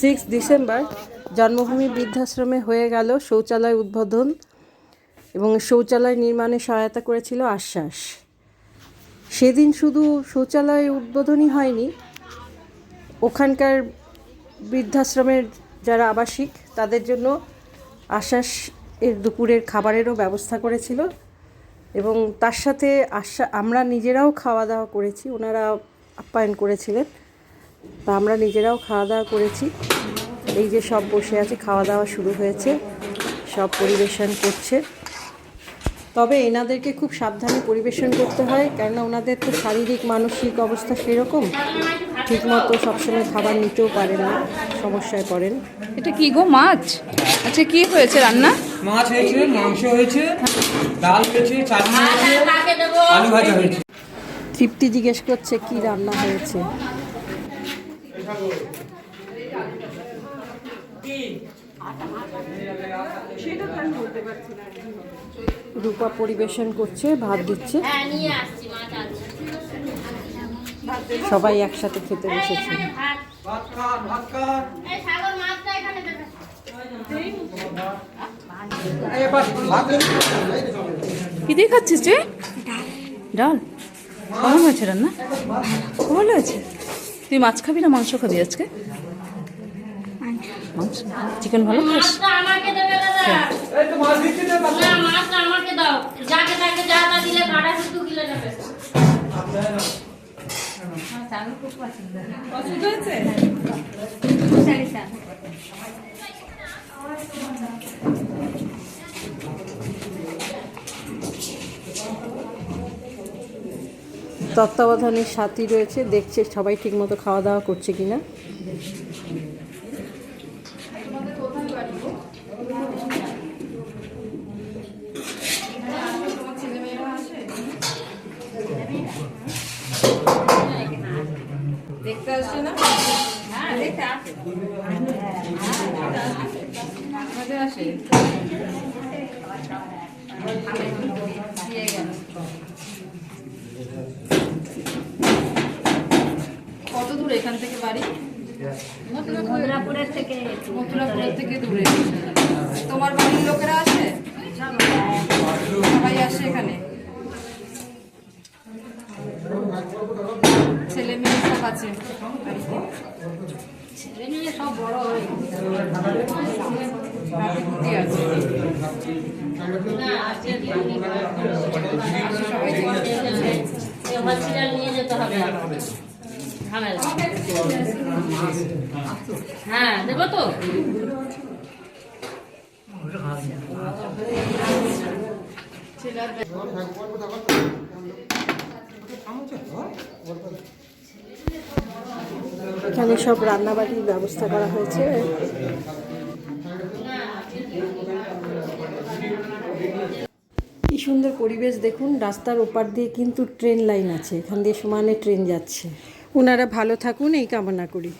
Six December জন্মভূমি বৃদ্ধাশ্রমে হয়ে গেল শৌচালয় উদ্বোধন এবং শৌচালয় নির্মাণে সহায়তা করেছিল আশ্বাস। সেদিন শুধু শৌচালয় উদ্বোধনই হয়নি, ওখানকার বৃদ্ধাশ্রমের যারা আবাসিক, তাদের জন্য আশ্বাস এর দুপুরের খাবারেরও ব্যবস্থা করেছিল এবং তার সাথে আশা আমরা নিজেরাও খাওয়া দাওয়া করেছি, ওনারা আপ্যায়ন করেছিলেন। তা আমরা নিজেরাও খাওয়া দাওয়া করেছি। এই যে সব বসে আছে খাওয়া দাওয়া শুরু হয়েছে সব পরিবেশন করছে। তবে এনাদেরকে খুব সাবধানে পরিবেশন করতে হয় কেননা ওনাদের তো শারীরিক মানসিক অবস্থা সেরকম। ঠিকমতো সবসময় খাবার নিতেও পারেন না সমস্যায় পড়েন। এটা কি গো মাছ? আচ্ছা কি হয়েছে রান্না? মাছ হয়েছে মাংস হয়েছে ডাল হয়েছে চাটনি হয়েছে আলু ভাজা হয়েছে। তৃপ্তি জিজ্ঞেস করছে কি রান্না হয়েছে? রূপা পরিবেশন করছে, ভাত দিচ্ছে। আছে সবাই একসাথে খেতে বসেছে। কি দিয়ে খাচ্ছিস ডাল। কেমন হয়েছে রান্না? ভালো হয়েছে তুই মাছ খাবি না মাংস খাবি আজকে? মাংস? চিকেন ভালো খাস? মাছটা আমাকে দেবে দাদা এই তো মাছ দিচ্ছি না না মাছটা আমাকে দাও যাকে তাকে যা তা দিলে কাটা শুধু গিলে নেবে তত্ত্বাবধানের সাথী রয়েছে, দেখছে সবাই ঠিকমতো খাওয়া দাওয়া করছে কিনা। দেখতে আসছে না? আমাদের আসে। দূর এখান থেকে বাড়ি? মথুরাপুরের থেকে মথুরাপুরের থেকে দূরে। তোমার বাড়ির লোকেরা আসে সবাই আসে এখানে? ছেলে মেয়ে সব আছে? ছেলে মেয়ে সব বড় হয়ে সবাই নিয়ে যেতে হবে। হ্যাঁ এখানে সব রান্না রান্নাবাড়ির ব্যবস্থা করা হয়েছে। কি সুন্দর পরিবেশ দেখুন, রাস্তার ওপার দিয়ে কিন্তু ট্রেন লাইন আছে। এখান দিয়ে সমানে ট্রেন যাচ্ছে। ওনারা ভালো থাকুন এই কামনা করি।